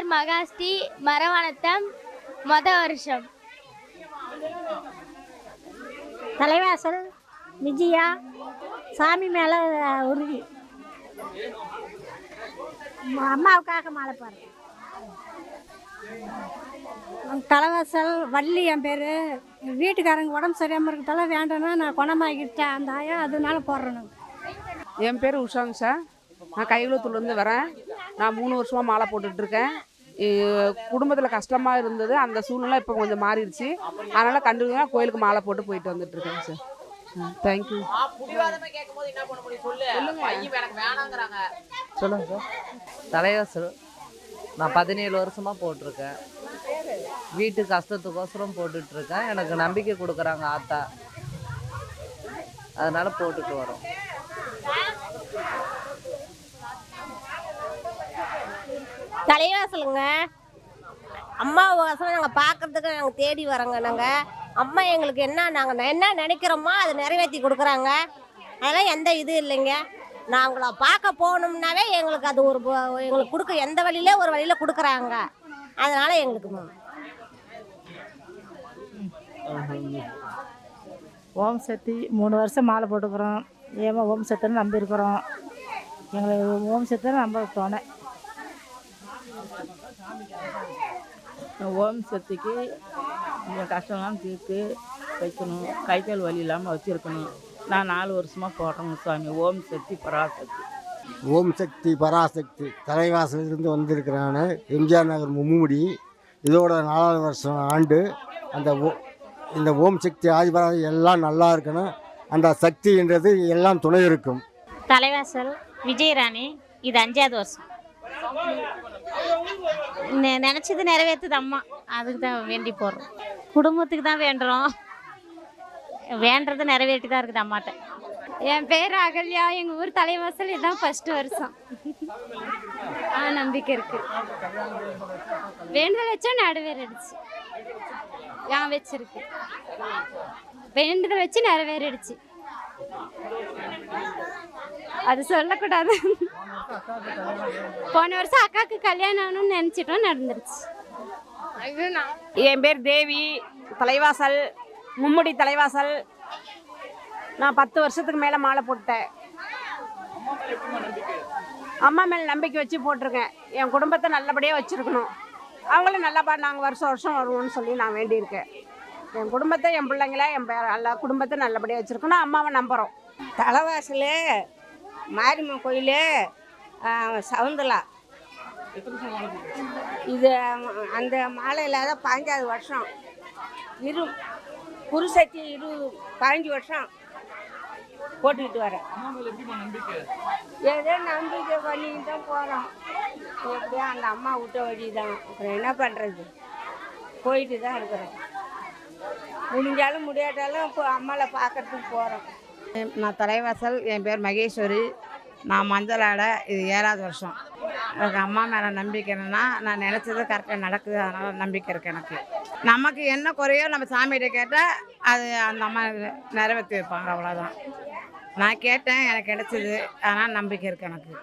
பேர் மகாஸ்ரீ மரவணத்தம் மொத வருஷம். தலைவாசல் விஜயா சாமி மேலே உறுதி அம்மாவுக்காக மாலை பாரு தலைவாசல் வள்ளி என் பேர். வீட்டுக்காரங்க உடம்பு சரியாமல் இருக்கிறதால வேண்டாம்னா நான் குணமாக்கிட்டேன் அந்த ஆயா அதனால போடுறேன். என் பேர் உஷாங்க சார். நான் கைகுளத்தூர்லேருந்து வரேன். நான் மூணு வருஷமாக மாலை போட்டுட்ருக்கேன் குடும்பத்தில் கஷ்டமாக இருந்தது. அந்த சூழ்நிலை இப்போ கொஞ்சம் மாறிடுச்சு. அதனால் கண்டிப்பாக கோயிலுக்கு மாலை போட்டு போயிட்டு வந்துட்டுருக்கேங்க சார். தேங்க்யூ சொல்லுங்க. சார். தலைவாசல் நான் பதினேழு வருஷமாக போட்டிருக்கேன். வீட்டு கஷ்டத்துக்கோசரம் போட்டுட்ருக்கேன் எனக்கு நம்பிக்கை கொடுக்குறாங்க ஆத்தா. அதனால போட்டுட்டு வரோம். தலைவாசலுங்க அம்மா வாசல் நாங்கள் பார்க்கறதுக்கு நாங்கள் தேடி வரோங்க நாங்கள் அம்மா எங்களுக்கு என்ன நாங்கள் என்ன நினைக்கிறோமோ அதை நிறைவேற்றி கொடுக்குறாங்க. அதெல்லாம் எந்த இது இல்லைங்க. நாங்களாம் பார்க்க போகணும்னாவே எங்களுக்கு அது ஒரு எங்களுக்கு கொடுக்க எந்த வழியில ஒரு வழியில் கொடுக்குறாங்க. அதனால எங்களுக்கு ஓம் சக்தி மூணு வருஷம் மாலை போட்டுக்கிறோம். ஏமா ஓம் சக்தின்னு நம்பியிருக்கிறோம். எங்களுக்கு ஓம் சக்தின்னு நம்ப தோணை. ஓம் சக்திக்கு இந்த கஷ்டம்லாம் தீர்த்து வைக்கணும். கை கால் வலி இல்லாமல் வச்சுருக்கணும். நான் நாலு வருஷமாக போடுறேங்க சுவாமி. ஓம் சக்தி பராசக்தி. ஓம் சக்தி பராசக்தி. தலைவாசலிருந்து வந்திருக்கிறான எம்ஜிஆர் நகர் மும்முடி. இதோட நாலாவது வருஷம் ஆண்டு அந்த ஓ இந்த ஓம் சக்தி ஆதிபரா எல்லாம் நல்லா இருக்கணும். அந்த சக்தின்றது எல்லாம் துணை இருக்கும். தலைவாசல் விஜயராணி இது அஞ்சாவது வருஷம். நினைச்சது நிறைவேற்றுது அம்மா. அதுக்கு தான் வேண்டி போடுறோம் குடும்பத்துக்கு தான் வேண்டுறோம். வேண்டது நிறைவேற்றி தான் இருக்குது அம்மாட்ட. என் பேர் அகல்யா. எங்கள் ஊர் தலைவாசல் இதுதான் ஃபஸ்ட்டு வருஷம். ஆ நம்பிக்கை இருக்குது வேண்டுதல் வச்சா நிறைவேறிடுச்சு ஏன் வச்சிருக்கு. வேண்டுதல் வச்சு நிறைவேறிடுச்சு. அது சொல்லக்கூடாது. போன வருஷம் அக்காவுக்கு கல்யாணம் ஆகணும்னு நினச்சிட்டோம் நடந்துருச்சு. என் பேர் தேவி தலைவாசல் மும்முடி தலைவாசல். நான் பத்து வருஷத்துக்கு மேலே மாலை போட்டேன் அம்மா மேலே நம்பிக்கை வச்சு போட்டிருக்கேன். என் குடும்பத்தை நல்லபடியாக வச்சுருக்கணும். அவங்களும் நல்லபா நாங்கள் வருஷம் வருஷம் வருவோம்னு சொல்லி நான் வேண்டியிருக்கேன். என் குடும்பத்தை என் பிள்ளைங்கள என் பே எல்லா குடும்பத்தை நல்லபடியாக வச்சுருக்கணும். அம்மாவை நம்புகிறோம் தலைவாசல் மாரியம்மன் கோயில் சவுந்தலா. இது அந்த மாலை இல்லாத பாஞ்சாவது வருஷம். இரு குருசக்தி இரு பதினஞ்சு வருஷம் போட்டுக்கிட்டு வரேன் ஏதோ நம்பிக்கை பண்ணிட்டு தான் போகிறோம் எப்படியா அந்த அம்மா விட்ட வழி தான் அப்புறம் என்ன பண்ணுறது போயிட்டு தான் இருக்கிறோம். முடிஞ்சாலும் முடியாட்டாலும் இப்போ அம்மாவை பார்க்கறதுக்கு போகிறோம் நான் தலைவாசல் என் பேர் மகேஸ்வரி. நான் மஞ்சள் ஆடை இது ஏழாவது வருஷம். எனக்கு அம்மா மேலே நம்பிக்கை என்னன்னா நான் நினச்சது கரெக்டாக நடக்குது. அதனால் நம்பிக்கை இருக்குது எனக்கு. நமக்கு என்ன குறையோ நம்ம சாமிகிட்ட கேட்டால் அது அந்த அம்மா நிறைவேற்றி வைப்பாங்க அவ்வளோதான் நான் கேட்டேன் எனக்கு கிடைச்சிது. அதனால் நம்பிக்கை இருக்குது எனக்கு.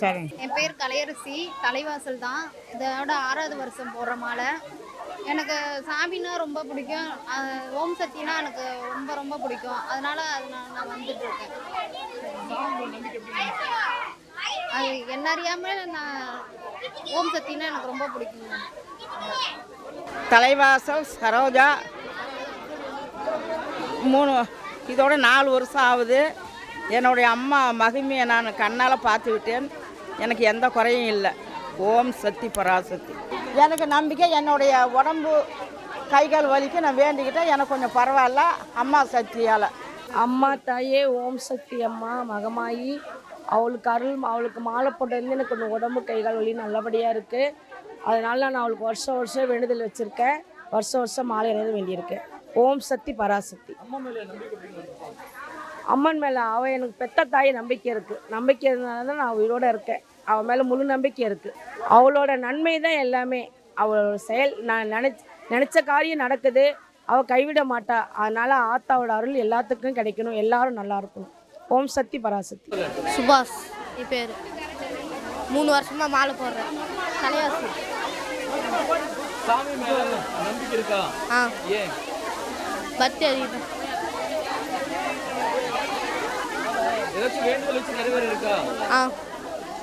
சரிங்க. என் பேர் கலையரசி. தலைவாசல் தான். இதோட ஆறாவது வருஷம் போடுற மாலை. எனக்கு சாமின்னா ரொம்ப பிடிக்கும். ஓம் சக்தினா எனக்கு ரொம்ப ரொம்ப பிடிக்கும். அதனால அது நான் நான் வந்துட்டு இருக்கேன் அது என்ன அறியாமல் நான் ஓம் சக்தினா எனக்கு ரொம்ப பிடிக்குங்க தலைவாசல் சரோஜா. மூணு இதோட நாலு வருஷம் ஆகுது. என்னுடைய அம்மா மகிமையை நான் கண்ணால் பார்த்து விட்டேன் எனக்கு எந்த குறையும் இல்லை. ஓம் சக்தி பராசக்தி. எனக்கு நம்பிக்கை என்னுடைய உடம்பு கை கால் வலிக்கு நான் வேண்டிக்கிட்டேன். எனக்கு கொஞ்சம் பரவாயில்ல. அம்மா சக்தியால். அம்மா தாயே ஓம் சக்தி அம்மா மகமாயி. அவளுக்கு அருள் அவளுக்கு மாலை போட்டதுலேருந்து எனக்கு கொஞ்சம் உடம்பு கை கால் வலி நல்லபடியாக இருக்குது அதனால நான் அவளுக்கு வருஷம் வருஷம் வேண்டுதல் வச்சுருக்கேன். வருஷம் வருஷம் மாலை இறைந்து வேண்டியிருக்கேன் ஓம் சக்தி பராசக்தி. அம்மன் மேலே அவள் எனக்கு பெத்த தாய் நம்பிக்கை இருக்குது நம்பிக்கை இருந்தனால தான் நான் உயிரோட இருக்கேன். அவள் மேலே முழு நம்பிக்கை இருக்குது அவளோட நன்மை தான் எல்லாமே. அவளோட செயல் நான் நினச்ச நினச்ச காரியம் நடக்குது. அவள் கைவிட மாட்டா. அதனால ஆத்தாவோட அருள் எல்லாத்துக்கும் கிடைக்கணும். எல்லாரும் நல்லா இருக்கணும். ஓம் சக்தி பராசக்தி. சுபாஷ் என் பேர். மூணு வருஷமா மாலை போடுறேன். இருக்கா? ஆ. இருக்கா? ஆ.